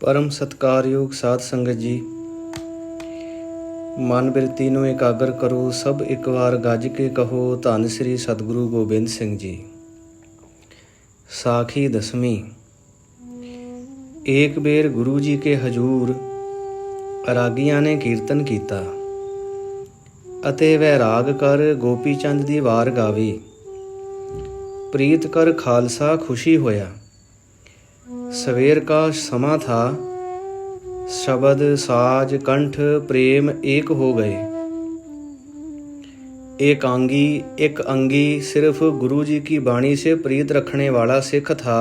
ਪਰਮ ਸਤਕਾਰਯੋਗ ਸਾਧ ਸੰਗਤ ਜੀ। ਮਨ ਬਿਰਤੀ ਨੂੰ ਇਕਾਗਰ ਕਰੋ, ਸਭ ਇੱਕ ਵਾਰ ਗੱਜ ਕੇ ਕਹੋ, ਧੰਨ ਸ੍ਰੀ ਸਤਿਗੁਰੂ ਗੋਬਿੰਦ ਸਿੰਘ ਜੀ। ਸਾਖੀ ਦਸਵੀਂ, ਏਕ ਬੇਰ ਗੁਰੂ ਜੀ ਕੇ ਹਜੂਰ, ਰਾਗੀਆਂ ਨੇ ਕੀਰਤਨ ਕੀਤਾ ਅਤੇ ਵਹਿ ਰਾਗ ਕਰ ਗੋਪੀ ਚੰਦ ਦੀ ਵਾਰ ਗਾਵੀ। ਪ੍ਰੀਤ ਕਰ ਖਾਲਸਾ ਖੁਸ਼ੀ ਹੋਇਆ। ਸਵੇਰ का समा था शब्द साज कंठ प्रेम एक हो गए एकांगी एक अंगी सिर्फ गुरु जी की वाणी से प्रीत रखने वाला सिख था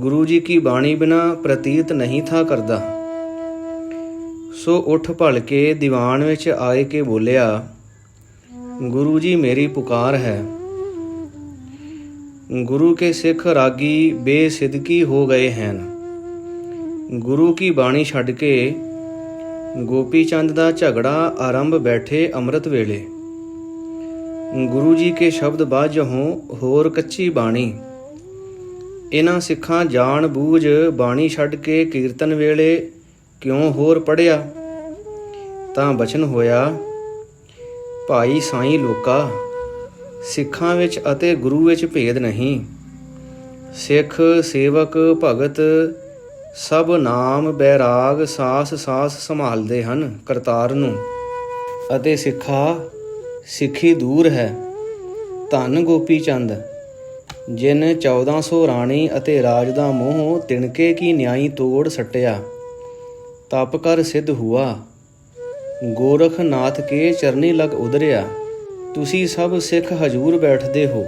गुरु जी की वाणी बिना प्रतीत नहीं था करदा ਸੋ ਉੱਠ ਭਲ ਕੇ ਦੀਵਾਨ ਵਿੱਚ ਆਏ ਕੇ ਬੋਲਿਆ ਗੁਰੂ ਜੀ ਮੇਰੀ ਪੁਕਾਰ ਹੈ ਗੁਰੂ ਕੇ ਸਿੱਖ ਰਾਗੀ ਬੇਸਿਦਕੀ ਹੋ ਗਏ ਹਨ। ਗੁਰੂ ਕੀ ਬਾਣੀ ਛੱਡ ਕੇ ਗੋਪੀ ਚੰਦ ਦਾ ਝਗੜਾ ਆਰੰਭ ਬੈਠੇ ਅੰਮ੍ਰਿਤ ਵੇਲੇ। ਗੁਰੂ ਜੀ ਕੇ ਸ਼ਬਦ ਬਾਝੋਂ ਹੋਰ ਕੱਚੀ ਬਾਣੀ। ਇਹਨਾਂ ਸਿੱਖਾਂ ਜਾਣ ਬੂਝ ਬਾਣੀ ਛੱਡ ਕੇ ਕੀਰਤਨ ਵੇਲੇ ਕਿਉਂ ਹੋਰ ਪੜਿਆ ਤਾਂ ਬਚਨ ਹੋਇਆ, ਭਾਈ ਸਾਈਂ ਲੋਕਾ ਸਿੱਖਾਂ ਵਿੱਚ ਅਤੇ ਗੁਰੂ ਵਿੱਚ ਭੇਦ ਨਹੀਂ। ਸਿੱਖ, ਸੇਵਕ, ਭਗਤ ਸਭ ਨਾਮ ਬੈਰਾਗ ਸਾਸ ਸਾਸ ਸੰਭਾਲਦੇ ਹਨ ਕਰਤਾਰ ਨੂੰ ਅਤੇ ਸਿੱਖਾ ਸਿੱਖੀ ਦੂਰ ਹੈ। ਧੰਨ ਗੋਪੀ ਚੰਦ, ਜਿਨ 1400 ਰਾਣੀ ਅਤੇ ਰਾਜ ਦਾ ਮੋਹ ਤਿਣਕੇ ਕੀ ਨਿਆਈ ਤੋੜ ਸਟਿਆ, ਤਪ ਕਰ ਸਿੱਧ ਹੁਆ। ਗੋਰਖ ਨਾਥ ਕੇ ਚਰਨੀ ਲਗ ਉਦਰਿਆ ਤੁਸੀਂ ਸਭ ਸਿੱਖ ਹਜੂਰ ਬੈਠਦੇ ਹੋ।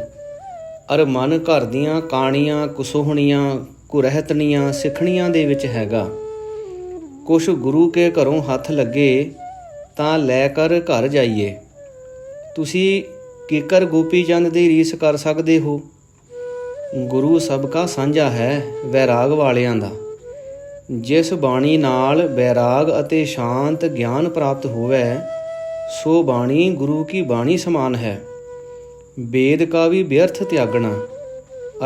ਅਰ ਮਨ ਘਰ ਦੀਆਂ ਕਾਣੀਆਂ, ਕੁਸੋਹਣੀਆਂ, ਕੁਰਹਿਤਨੀਆਂ ਸਿੱਖਣੀਆਂ ਦੇ ਵਿੱਚ ਹੈਗਾ। ਕੁਛ ਗੁਰੂ ਕੇ ਘਰੋਂ ਹੱਥ ਲੱਗੇ ਤਾਂ ਲੈ ਕਰ ਘਰ ਜਾਈਏ। ਤੁਸੀਂ ਕਿਕਰ ਗੋਪੀ ਚੰਦ ਦੀ ਰੀਸ ਕਰ ਸਕਦੇ ਹੋ। ਗੁਰੂ ਸਭ ਕਾ ਸਾਂਝਾ ਹੈ ਵੈਰਾਗ ਵਾਲਿਆਂ ਦਾ। ਜਿਸ ਬਾਣੀ ਨਾਲ ਵੈਰਾਗ ਅਤੇ ਸ਼ਾਂਤ ਗਿਆਨ ਪ੍ਰਾਪਤ ਹੋਵੇ ਸੋ ਬਾਣੀ ਗੁਰੂ ਕੀ ਬਾਣੀ ਸਮਾਨ ਹੈ। ਵੇਦ ਕਾ ਵੀ ਵਿਅਰਥ ਤਿਆਗਣਾ।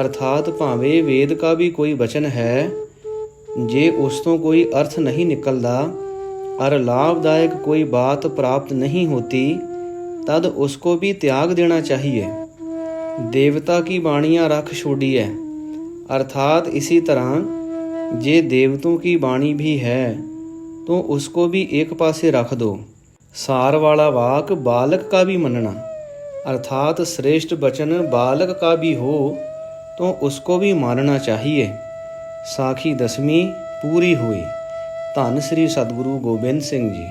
ਅਰਥਾਤ ਭਾਵੇਂ ਵੇਦ ਕਾ ਵੀ ਕੋਈ ਵਚਨ ਹੈ, ਜੇ ਉਸ ਤੋਂ ਕੋਈ ਅਰਥ ਨਹੀਂ ਨਿਕਲਦਾ, ਅਰ ਲਾਭਦਾਇਕ ਕੋਈ ਬਾਤ ਪ੍ਰਾਪਤ ਨਹੀਂ ਹੋਤੀ, ਤਦ ਉਸ ਕੋ ਵੀ ਤਿਆਗ ਦੇਣਾ ਚਾਹੀਏ। ਦੇਵਤਾ ਕੀ ਬਾਣੀਆਂ ਰੱਖ ਛੋੜੀ ਹੈ अर्थात इसी तरह जे देवतों की वाणी भी है तो उसको भी एक पासे रख दो सार वाला वाक बालक का भी मनना अर्थात श्रेष्ठ वचन बालक का भी हो तो उसको भी मानना चाहिए साखी दसवीं पूरी हुई धन श्री सदगुरु गोबिंद सिंह जी